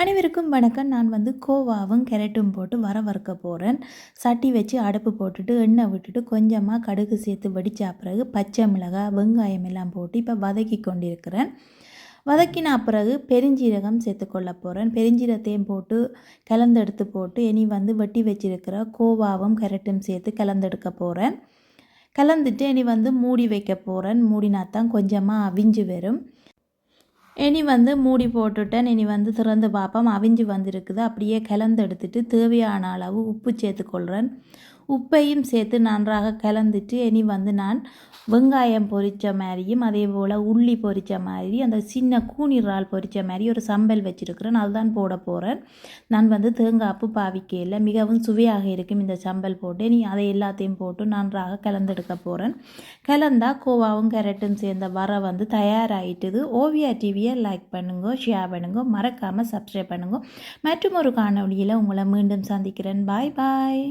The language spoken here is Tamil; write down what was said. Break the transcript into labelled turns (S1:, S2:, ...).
S1: அனைவருக்கும் வணக்கம். நான் வந்து கோவாவும் கேரட்டும் போட்டு வர வறுக்க போகிறேன் சட்டி வச்சு அடுப்பு போட்டுட்டு எண்ணெய் விட்டுட்டு கொஞ்சமாக கடுகு சேர்த்து வடித்த பிறகு பச்சை மிளகாய் வெங்காயம் எல்லாம் போட்டு இப்போ வதக்கி கொண்டிருக்கிறேன். வதக்கின பிறகு பெருஞ்சீரகம் சேர்த்துக்கொள்ள போகிறேன் பெருஞ்சீரகத்தையும் போட்டு கலந்தெடுத்து போட்டு இனி வந்து வெட்டி வச்சிருக்கிற கோவாவும் கேரட்டும் சேர்த்து கலந்தெடுக்க போகிறேன் கலந்துட்டு இனி வந்து மூடி வைக்க போகிறேன் மூடினா தான் கொஞ்சமாக அவிஞ்சு வரும். இனி வந்து மூடி போட்டுட்டேன். இனி வந்து திறந்து பார்ப்போம் அவிஞ்சு வந்திருக்குது. அப்படியே கலந்து எடுத்துட்டு தேவையான அளவு உப்பு சேர்த்துக்கொள்கிறேன் உப்பையும் சேர்த்து நன்றாக கலந்துட்டு இனி வந்து நான் வெங்காயம் பொரித்த மாதிரியும் அதே போல் உள்ளி பொரித்த மாதிரி அந்த சின்ன கூனிறால் பொரித்த மாதிரி ஒரு சம்பல் வச்சுருக்கிறேன். அதுதான் போட போகிறேன் நான் வந்து தேங்காய் அப்பு பாவிக்கையில் மிகவும் சுவையாக இருக்கும் இந்த சம்பல் போட்டு. நீ அதை எல்லாத்தையும் போட்டு நன்றாக கலந்தெடுக்க போகிறேன் கலந்தால் கோவாவும் கேரட்டும் சேர்ந்த வர வந்து தயாராகிட்டுது ஓவியா டிவியை லைக் பண்ணுங்க ஷேர் பண்ணுங்க மறக்காமல் சப்ஸ்கிரைப் பண்ணுங்க. மற்றும் ஒரு காணொலியில் உங்களை மீண்டும் சந்திக்கிறேன். பாய் பாய்